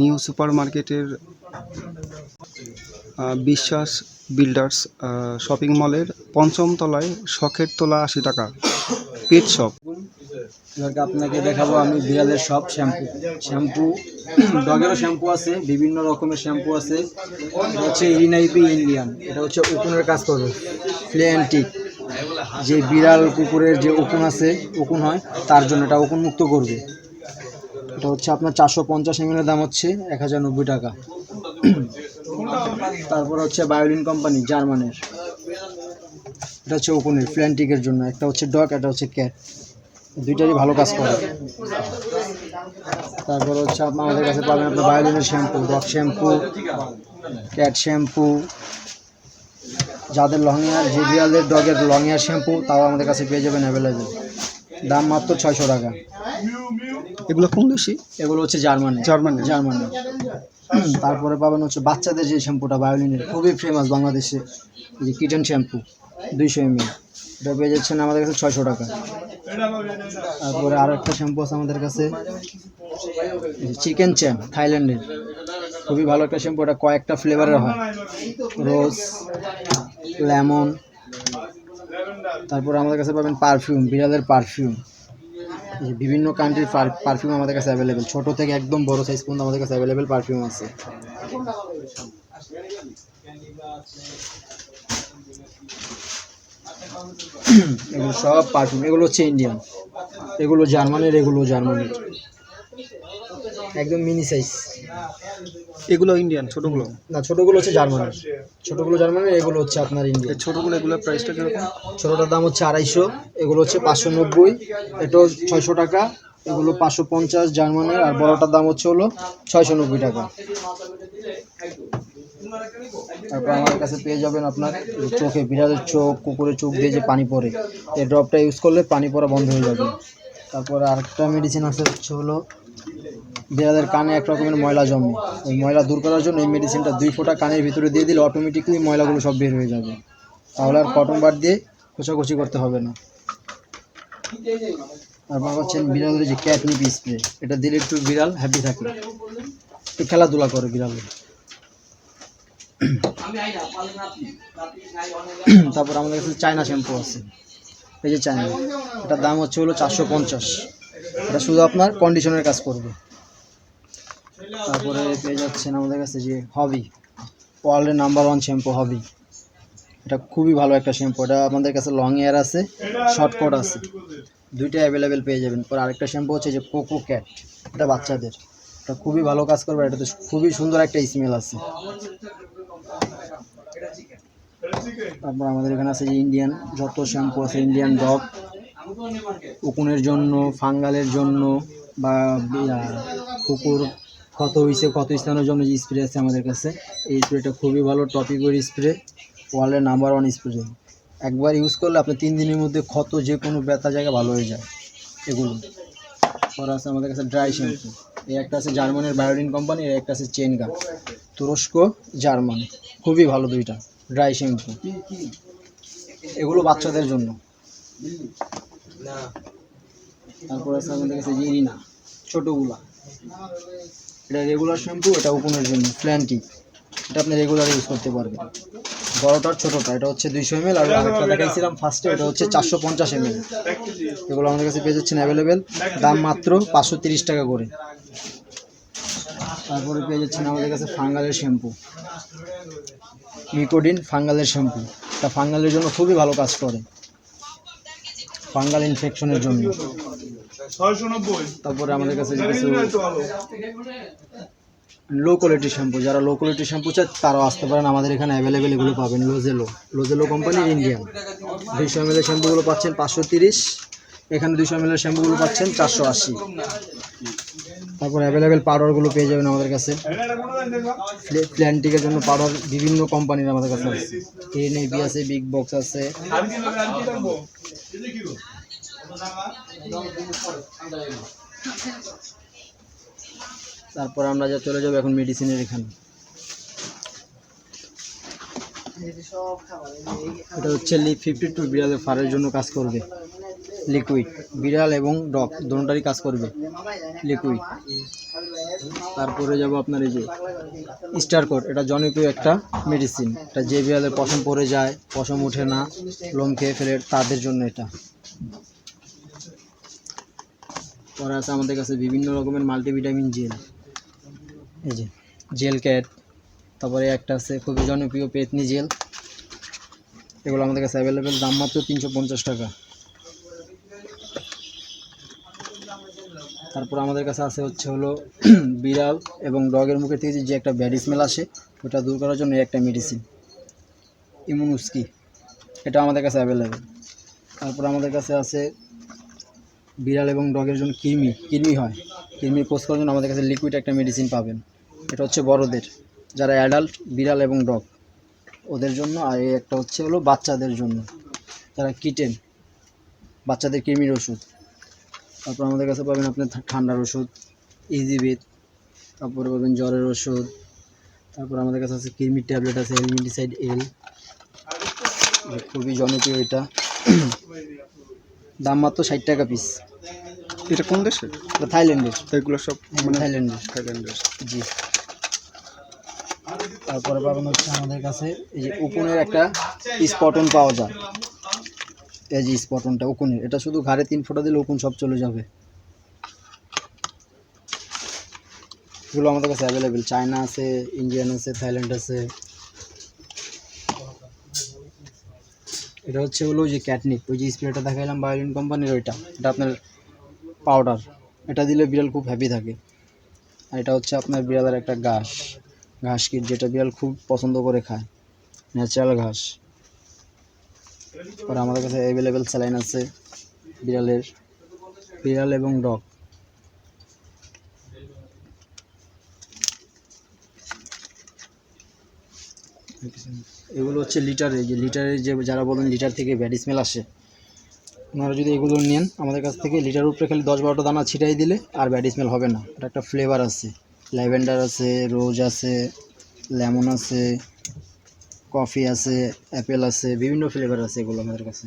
New super মার্কেটের বিশ্বাস builders shopping মলের পঞ্চম তলায় শখের তোলা আশি টাকা, পেট শপ। আপনাকে দেখাবো আমি বিড়ালের সব শ্যাম্পু। শ্যাম্পু, ডগেরও শ্যাম্পু আছে, বিভিন্ন রকমের শ্যাম্পু আছে। এটা হচ্ছে ইরিনাইপি ইন্ডিয়ান, এটা হচ্ছে উকুনের কাজ করবে ফ্লেন্টিক যে বিড়াল কুকুরের যে উকুন আছে, উকুন হয়, তার জন্য এটা উকুন মুক্ত করবে। এটা হচ্ছে আপনার চারশো পঞ্চাশ এমএলের দাম হচ্ছে এক হাজার নব্বই টাকা। তারপর হচ্ছে বায়োলিন কোম্পানি, জার্মানের। এটা হচ্ছে উকুনের ফ্ল্যান্টিকের জন্য। একটা হচ্ছে ডগ একটা হচ্ছে ক্যাট। দুইটারই ভালো কাজ করে। তারপর হচ্ছে আমাদের কাছে পাবেন আপনার বায়োলিনের shampoo dog shampoo, cat shampoo. যাদের লং হেয়ার ডগের লং শ্যাম্পু, তাও আমাদের কাছে পেয়ে যাবেন অ্যাভেলেবেল দাম মাত্র ছয়শো টাকা। এগুলো কোন দেশি? এগুলো হচ্ছে জার্মানি। জার্মানি। জার্মানি। তারপরে পাবেন হচ্ছে বাচ্চাদের যে শ্যাম্পুটা বায়োলিনের খুবই ফেমাস বাংলাদেশে যে কিটেন শ্যাম্পু দুইশো এমএল এটা পেয়ে যাচ্ছেন আমাদের কাছে ছয়শো টাকা। তারপরে আরও একটা শ্যাম্পু আছে আমাদের কাছে চিকেন চ্যাম থাইল্যান্ডের। খুবই ভালো একটা শ্যাম্পু এটা কয়েকটা ফ্লেভারের হয়। রোজ লেমন তারপরে আমাদের কাছে পাবেন পারফিউম বিড়ালের পারফিউম। বিভিন্ন কান্ট্রির পারফিউম আমাদের কাছে অ্যাভেলেবেল ছোট থেকে একদম বড় সাইজ পর্যন্ত আমাদের কাছে অ্যাভেলেবেল পারফিউম আছে। এগুলো সব পারফিউম এগুলো হচ্ছে ইন্ডিয়ান এগুলো জার্মানির এগুলো জার্মানির একদম মিনি সাইজ এগুলো ইন্ডিয়ান ছোটগুলো? না ছোটগুলো হচ্ছে জার্মানির। ছোটগুলো জার্মানি এগুলো হচ্ছে আপনার ইন্ডিয়ান এই ছোটগুলো এগুলোর প্রাইসটা কীরকম? ছোটোটার দাম হচ্ছে আড়াইশো এগুলো হচ্ছে পাঁচশো নব্বই এটাও ছয়শো টাকা এগুলো পাঁচশো পঞ্চাশ জার্মানের আর বড়টার দাম হচ্ছে হলো ছয়শো নব্বই টাকা। তারপর আমার কাছে পেয়ে যাবেন আপনার চোখে বিড়ালের চোখ কুকুরের চোখ দিয়ে যে পানি পড়ে। এই ড্রপটা ইউজ করলে পানি পড়া বন্ধ হয়ে যাবে। তারপরে আরেকটা মেডিসিন আছে হচ্ছে হলো বিড়ালের কানে এক রকমের ময়লা জমে ওই ময়লা দূর করার জন্য এই মেডিসিনটা দুই ফোঁটা কানের ভিতরে দিয়ে দিলে অটোমেটিকলি ময়লাগুলো সব বের হয়ে যাবে। তাহলে আর কটন বার দিয়ে খোঁচাখুচি করতে হবে না। তারপর হচ্ছেন বিড়ালের যে ক্যাটনিপ স্প্রে এটা দিলে একটু বিড়াল হ্যাপি থাকে। একটু খেলাধুলা করে বিড়াল। তারপর আমাদের কাছে চায়না শ্যাম্পু আছে। এই যে চায়না, এটার দাম হচ্ছে হলো চারশো পঞ্চাশ। এটা শুধু আপনার কন্ডিশনের কাজ করবে। তারপরে পেয়ে যাচ্ছেন আমাদের কাছে যে হবি ওয়ার্ল্ডের নাম্বার ওয়ান শ্যাম্পু হবি এটা খুবই ভালো একটা শ্যাম্পু এটা আমাদের কাছে লং এয়ার আছে শর্টকট আছে। দুইটা অ্যাভেলেবেল পেয়ে যাবেন। পর আরেকটা শ্যাম্পু হচ্ছে যে কোকো ক্যাট এটা বাচ্চাদের। এটা খুবই ভালো কাজ করবে এটাতে খুবই সুন্দর একটা স্মেল আছে। তারপর আমাদের এখানে আছে যে ইন্ডিয়ান যত শ্যাম্পু আছে ইন্ডিয়ান ডগ উকুনের জন্য, ফাঙ্গালের জন্য বা কুকুর ক্ষত হয়েছে ক্ষত স্থানের জন্য যে স্প্রে আছে আমাদের কাছে, এই স্প্রেটা খুবই ভালো, টপিকের স্প্রে ওয়ার্ল্ডের নাম্বার ওয়ান স্প্রে একবার ইউজ করলে আপনি তিন দিনের মধ্যে ক্ষত যে কোনো ব্যথা জায়গা ভালো হয়ে যায়, এগুলো। পর আছে আমাদের কাছে ড্রাই শ্যাম্পু এই একটা আছে জার্মানের বায়োডিন কোম্পানি এর একটা আছে চেনগা তুরস্ক, জার্মান। খুবই ভালো দুইটা ড্রাই শ্যাম্পু এগুলো বাচ্চাদের জন্য। তারপর আছে আমাদের কাছে যে ইরিনা, ছোটোগুলা। এটা রেগুলার শ্যাম্পু এটা উকুনের জন্য প্ল্যান্টি এটা আপনি রেগুলার ইউজ করতে পারবেন। বড়টার ছোটোটা, এটা হচ্ছে দুইশো এমএল আর আরেকটা দেখাইছিলাম ফার্স্টে এটা হচ্ছে চারশো পঞ্চাশ এমএল এগুলো আমাদের কাছে পেয়ে যাচ্ছেন অ্যাভেলেবেল দাম মাত্র পাঁচশো তিরিশ টাকা করে। তারপরে পেয়ে যাচ্ছেন আমাদের কাছে ফাঙ্গালের শ্যাম্পু মিকোডিন ফাঙ্গালের শ্যাম্পু এটা ফাঙ্গালের জন্য খুবই ভালো কাজ করে। ফাঙ্গাল ইনফেকশনের জন্য। তারপরে আমাদের কাছে কিছু লো কোয়ালিটি শ্যাম্পু যারা লো কোয়ালিটি শ্যাম্পু চায় তারাও আসতে পারেন। আমাদের এখানে অ্যাভেলেবেল এগুলো পাবেন লোজেলো লোজেলো কোম্পানি ইন্ডিয়ান দুইশো এম এর শ্যাম্পুগুলো পাচ্ছেন পাঁচশো তিরিশ। এখানে দুইশো এম এর শ্যাম্পুগুলো পাচ্ছেন চারশো আশি। তারপর অ্যাভেলেবেল পাউডারগুলো পেয়ে যাবেন আমাদের কাছে। প্ল্যান্টিকের জন্য পাউডার বিভিন্ন কোম্পানির আমাদের কাছে আছে। এনএবি আছে বিগ বক্স আছে। তারপর আমরা যা চলে যাব এখন মেডিসিনের এখানে। এটা হচ্ছে লিপ ফিফটি টু বিড়ালের ফারের জন্য কাজ করবে। লিকুইড বিড়াল এবং ডগ দুটোটারই কাজ করবে। লিকুইড তারপরে যাব আপনার এই যে স্টার কোট এটা জনপ্রিয় একটা মেডিসিন এটা যে বিড়ালের পশম পড়ে যায়, পশম ওঠে না, লোম খেয়ে ফেলে, তাদের জন্য এটা। পরে আছে আমাদের কাছে বিভিন্ন রকমের মাল্টিভিটামিন জেল এই যে জেল ক্যাট তারপরে একটা আছে খুবই জনপ্রিয় পেতনি জেল এগুলো আমাদের কাছে অ্যাভেলেবেল দাম মাত্র তিনশো পঞ্চাশ টাকা। তারপর আমাদের কাছে আছে হচ্ছে হলো বিড়াল এবং ডগের মুখে থেকে যে একটা ব্যাড স্মেল আসে, ওটা দূর করার জন্য একটা মেডিসিন ইমুনুস্কি এটা আমাদের কাছে অ্যাভেলেবেল তারপর আমাদের কাছে আছে বিড়াল এবং ডগের জন্য কৃমি কৃমি হয়। কৃমির কোর্স করার জন্য আমাদের কাছে লিকুইড একটা মেডিসিন পাবেন। এটা হচ্ছে বড়দের, যারা অ্যাডাল্ট বিড়াল এবং ডগ। ওদের জন্য আর এই একটা হচ্ছে হলো বাচ্চাদের জন্য। যারা কিটেন বাচ্চাদের কৃমির ওষুধ। তারপর আমাদের কাছে পাবেন আপনার ঠান্ডার ওষুধ ইজিবিট তারপরে পাবেন জ্বরের ওষুধ তারপর আমাদের কাছে আছে কিরমির ট্যাবলেট আছে এলমিডিসাইড এল খুবই জনপ্রিয় এটা। দাম মাত্র ষাট টাকা পিস এটা কোন দেশের এটা থাইল্যান্ডের। এগুলো সব মানে মানে থাইল্যান্ডের। থাইল্যান্ডের। জি। তারপরে পাবেন হচ্ছে আমাদের কাছে এই যে উপনের একটা স্পটন পাওয়া যায়। এই যে স্পটনটা উকুনের এটা শুধু ঘাড়ে তিন ফোঁটা দিলে উকুন সব চলে যাবে। এগুলো আমাদের কাছে অ্যাভেলেবেল চায়না আছে ইন্ডিয়ান আছে থাইল্যান্ড আছে। এটা হচ্ছে হলো যে ক্যাটনিক ওই যে স্প্রেটা দেখাইলাম বায়োলিন কোম্পানির ওইটা। এটা আপনার পাউডার এটা দিলে বিড়াল খুব হ্যাপি থাকে। আর এটা হচ্ছে আপনার বিড়ালের একটা ঘাস। ঘাস কিট যেটা বিড়াল খুব পছন্দ করে খায়। ন্যাচারাল ঘাস। পরে আমাদের কাছে অ্যাভেলেবেল স্যালাইন আছে, বিড়ালের, বিড়াল এবং ডগ। এগুলো হচ্ছে লিটারে যে লিটারে যে যারা বলেন লিটার থেকে ব্যাড স্মেল আসে, ওনারা যদি এগুলো নেন, আমাদের কাছ থেকে লিটার উপরে খালি দশ বারোটা দানা ছিটাই দিলে আর ব্যাড স্মেল হবে না। একটা ফ্লেভার আছে, ল্যাভেন্ডার আছে, রোজ আছে, লেমন আছে কফি আছে অ্যাপেল আছে বিভিন্ন ফ্লেভার আছে এগুলো আমাদের কাছে।